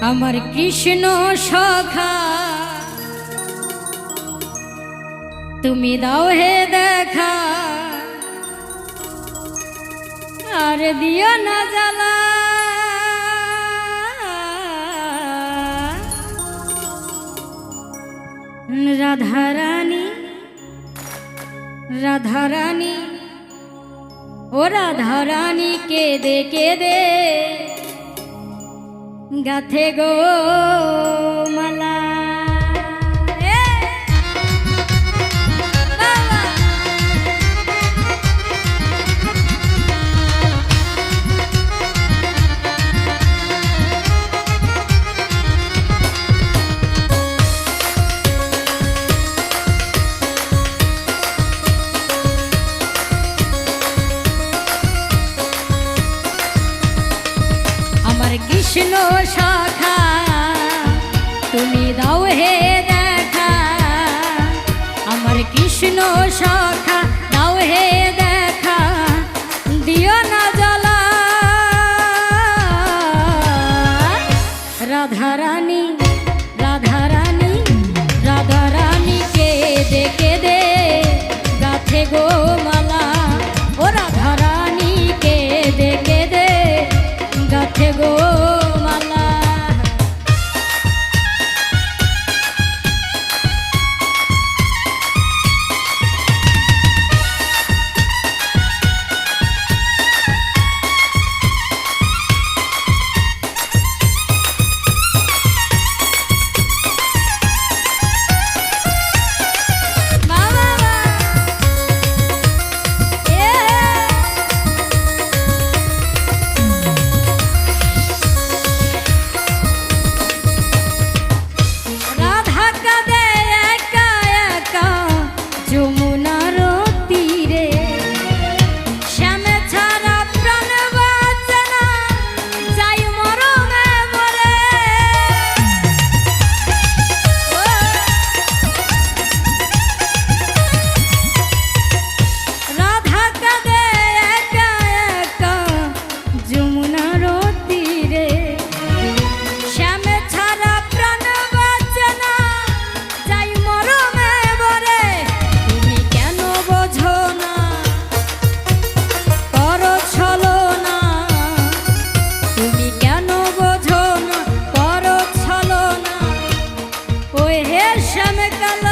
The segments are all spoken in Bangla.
আমার কৃষ্ণ সখা। তুমি দাও হে দেখা। আর দিও না জ্বালা। রাধারানী রাধারানী, ও রাধারানী কে দে। 같애고 হে দেখা আমার কৃষ্ণ সখা দাও হে দেখা দিও না জলা রাধারানী রেশম কালো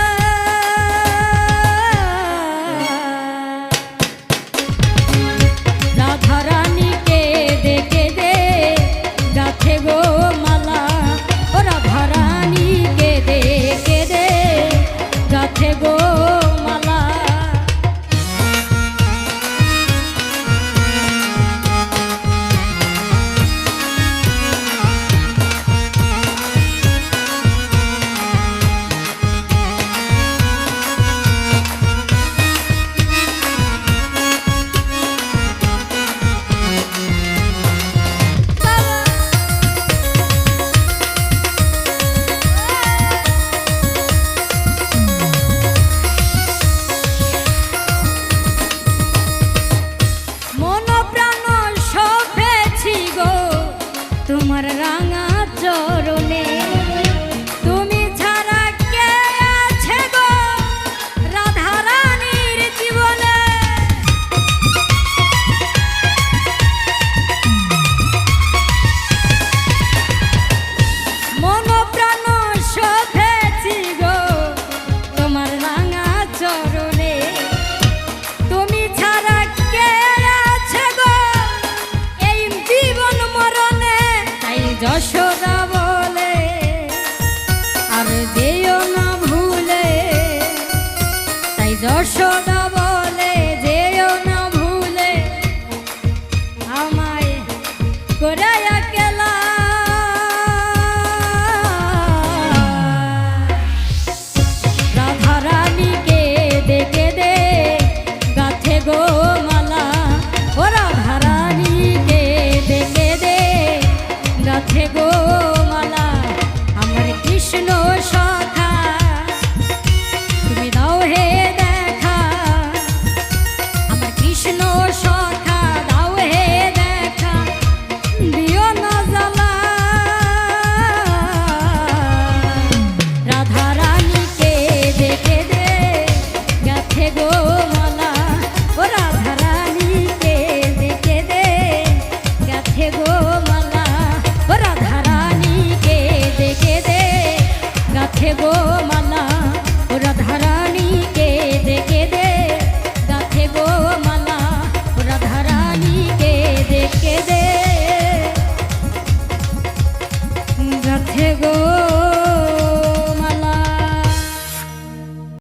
Yo no